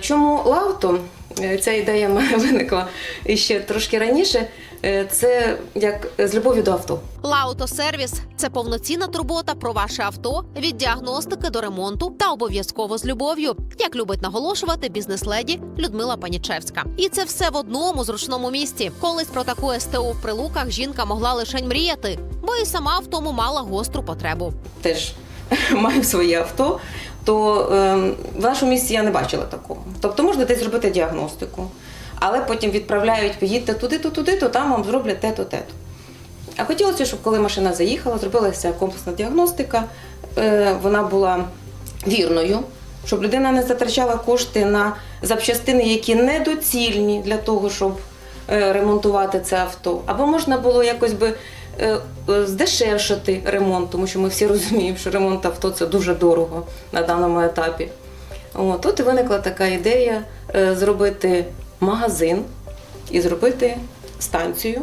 Чому лавто? Е, Ця ідея виникла ще трошки раніше. Е, Це як з любов'ю до авто. Лаутосервіс це повноцінна турбота про ваше авто від діагностики до ремонту та обов'язково з любов'ю, як любить наголошувати бізнес-леді Людмила Панічевська. І це все в одному зручному місці. Колись про таку СТО в прилуках жінка могла лише мріяти, бо і сама в тому мала гостру потребу. Теж маю своє авто, то е, в нашому місті я не бачила такого. Тобто можна десь зробити діагностику, але потім відправляють, поїдьте туди-то, туди-то, там вам зроблять те-то, те-то. А хотілося, щоб коли машина заїхала, зробилася комплексна діагностика, е, вона була вірною, щоб людина не затрачала кошти на запчастини, які недоцільні для того, щоб е, ремонтувати це авто. Або можна було якось би здешевшити ремонт, тому що ми всі розуміємо, що ремонт авто це дуже дорого на даному етапі. От, тут і виникла така ідея е, зробити магазин і зробити станцію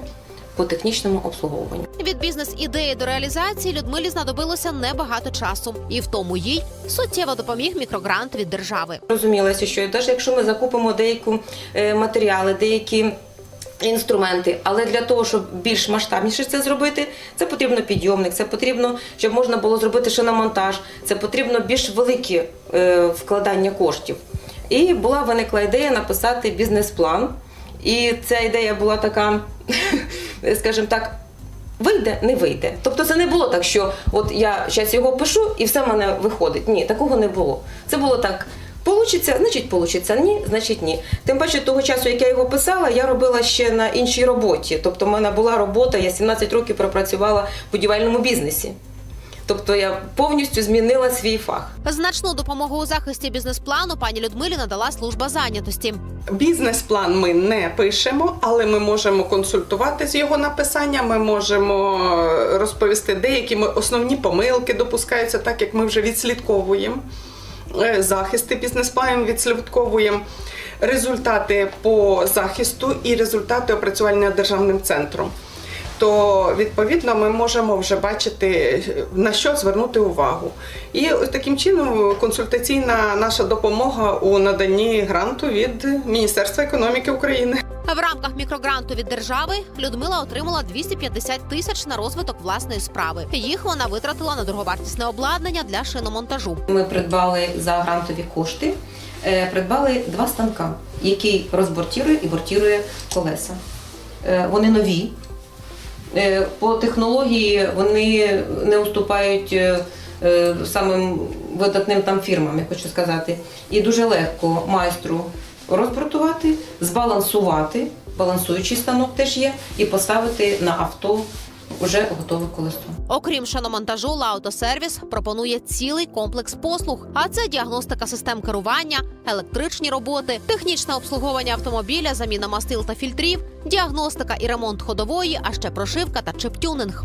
по технічному обслуговуванню. Від бізнес-ідеї до реалізації Людмилі знадобилося небагато часу, і в тому їй суттєво допоміг мікрогрант від держави. Розумілося, що навіть якщо ми закупимо деякі е, матеріали, деякі інструменти, але для того, щоб більш масштабніше це зробити, це потрібно підйомник, це потрібно, щоб можна було зробити шиномонтаж, це потрібно більш велике е, вкладання коштів. І була виникла ідея написати бізнес-план. І ця ідея була така, скажімо так, Вийде, не вийде. Тобто це не було так, що от я зараз його пишу і все в мене виходить. Ні, такого не було. Це було так. Получиться, значить, получиться. Ні, значить ні. Тим паче того часу, як я його писала, я робила ще на іншій роботі. Тобто, в мене була робота, я 17 років пропрацювала в будівельному бізнесі. Тобто я повністю змінила свій фах. Значну допомогу у захисті бізнес-плану пані Людмилі надала служба зайнятості. Бізнес-план ми не пишемо, але ми можемо консультувати з його написання. Ми можемо розповісти, деякі ми- основні помилки допускаються, так як ми вже відслідковуємо. Е, Захисти бізнес-планів відслідковуємо результати по захисту і результати опрацювання державним центром. То відповідно ми можемо вже бачити на що звернути увагу. І таким чином консультаційна наша допомога у наданні гранту від Міністерства економіки України. В рамках мікрогранту від держави Людмила отримала 250 тисяч на розвиток власної справи. Їх вона витратила на дороговартісне обладнання для шиномонтажу. Ми придбали за грантові кошти, е, придбали два станка, який розбортірує і бортірує колеса. Е, Вони нові. Е, По технології вони не уступають самим видатним там фірмам, я хочу сказати. І дуже легко майстру розбортувати, збалансувати, балансуючий станок теж є, і поставити на авто вже готове колесо. Окрім шиномонтажу, Лаутосервіс пропонує цілий комплекс послуг. А це діагностика систем керування, електричні роботи, технічне обслуговування автомобіля, заміна мастил та фільтрів, діагностика і ремонт ходової, а ще прошивка та чиптюнинг.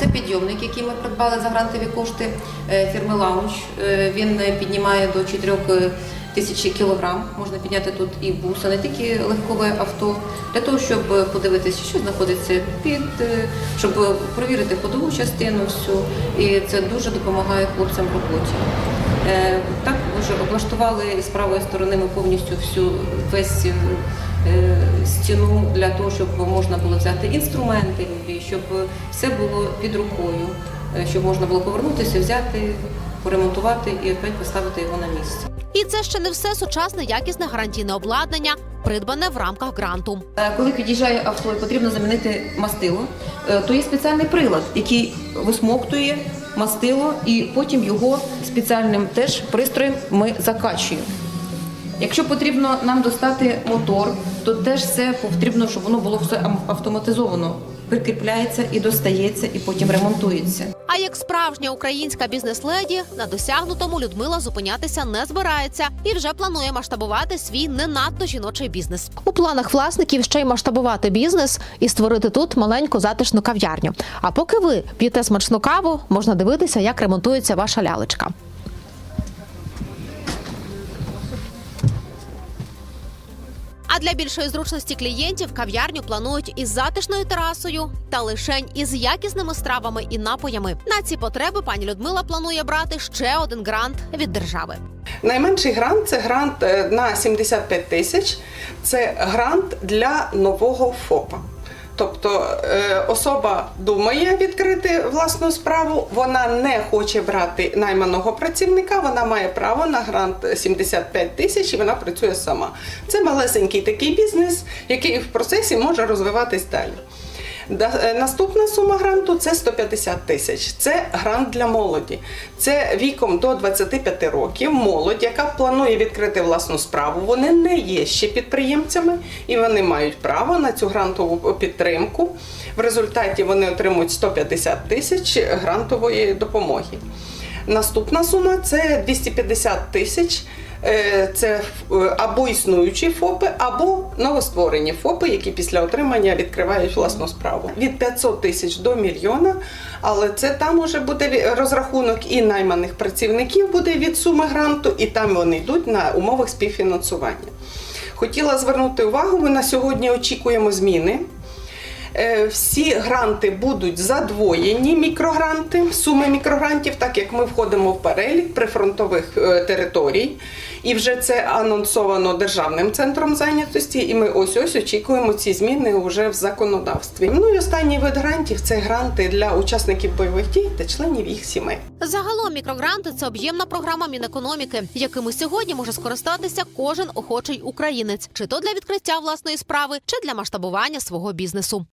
Це підйомник, який ми придбали за грантові кошти е, фірми Лаунч. Е, Він е, піднімає до 4 тисячі кілограм. Можна підняти тут і бус, а не тільки легкове авто, для того, щоб подивитися, що знаходиться під, е, щоб провірити ходову частину всю. І це дуже допомагає хлопцям в роботі. Е, Так вже облаштували з правої сторони ми повністю всю весь е, стіну для того, щоб можна було взяти інструменти, щоб все було під рукою, щоб можна було повернутися, взяти, поремонтувати і опять поставити його на місце. І це ще не все сучасне якісне гарантійне обладнання, придбане в рамках гранту. Е, Коли під'їжджає авто і потрібно замінити мастило, е, то є спеціальний прилад, який висмоктує мастило, і потім його спеціальним теж пристроєм ми закачуємо. Якщо потрібно нам достати мотор, то теж все потрібно, щоб воно було все автоматизовано. Прикріпляється і достається, і потім ремонтується. А як справжня українська бізнес-леді на досягнутому Людмила зупинятися не збирається і вже планує масштабувати свій не надто жіночий бізнес. У планах власників ще й масштабувати бізнес і створити тут маленьку затишну кав'ярню. А поки ви п'єте смачну каву, можна дивитися, як ремонтується ваша лялечка. А для більшої зручності клієнтів кав'ярню планують із затишною терасою та лишень із якісними стравами і напоями. На ці потреби пані Людмила планує брати ще один грант від держави. Найменший грант це грант е, на 75 тисяч. Це грант для нового ФОПа. Тобто е, особа думає відкрити власну справу, вона не хоче брати найманого працівника, вона має право на грант 75 тисяч і вона працює сама. Це малесенький такий бізнес, який в процесі може розвиватись далі. Е, Наступна сума гранту це 150 тисяч. Це грант для молоді. Це віком до 25 років. Молодь, яка планує відкрити власну справу. Вони не є ще підприємцями і вони мають право на цю грантову підтримку. В результаті вони отримують 150 тисяч грантової допомоги. Наступна сума це 250 тисяч. Е, Це е, або існуючі ФОПи, або новостворені ФОПи, які після отримання відкривають власну справу. Від 500 тисяч до мільйона, але це там уже буде розрахунок і найманих працівників буде від суми гранту, і там вони йдуть на умовах співфінансування. Хотіла звернути увагу, ми на сьогодні очікуємо зміни. Е, Всі гранти будуть задвоєні мікрогранти, суми мікрогрантів, так як ми входимо в перелік прифронтових е, територій. І вже це анонсовано Державним центром зайнятості. І ми ось ось очікуємо ці зміни вже в законодавстві. Ну і останній вид грантів це гранти для учасників бойових дій та членів їх сімей. Загалом мікрогранти це об'ємна програма Мінекономіки, якими сьогодні може скористатися кожен охочий українець, чи то для відкриття власної справи, чи для масштабування свого бізнесу.